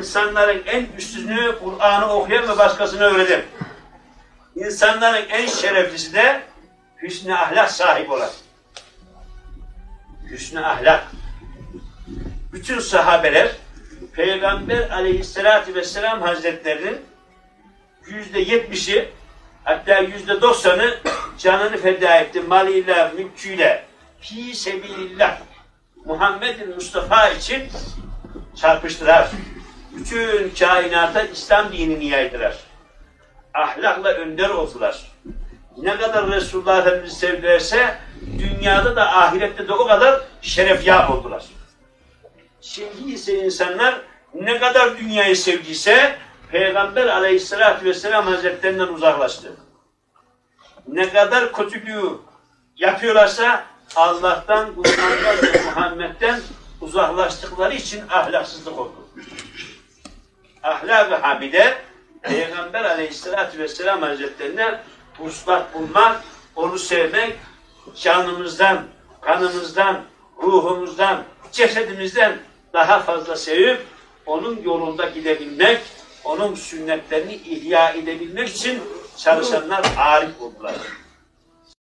İnsanların en üstünü Kur'an'ı okuyan ve başkasına öğreten. İnsanların en şereflisi de hüsnü ahlak sahibi olan. Hüsnü ahlak. Bütün sahabeler Peygamber aleyhissalatü vesselam hazretlerinin yüzde yetmişi hatta yüzde doksanı canını feda etti malıyla, mülküyle fi sebilillah Muhammed Mustafa için çarpıştılar. Bütün kainata İslam dinini yaydılar. Ahlakla önder oldular. Ne kadar Resulullah Efendimizi sevdilerse dünyada da ahirette de o kadar şerefyap oldular. Şimdi ise insanlar ne kadar dünyayı sevdiyse Peygamber aleyhissalatü vesselam hazretlerinden uzaklaştı. Ne kadar kötülüğü yapıyorlarsa Allah'tan, Kur'an'dan Muhammed'den uzaklaştıkları için ahlaksızlık oldu. Ahlak-ı hamide Peygamber aleyhissalatü vesselam hazretlerine vuslat bulmak, onu sevmek, canımızdan, kanımızdan, ruhumuzdan, cesedimizden daha fazla sevip onun yolunda gidebilmek, onun sünnetlerini ihya edebilmek için çalışanlar arif oldular.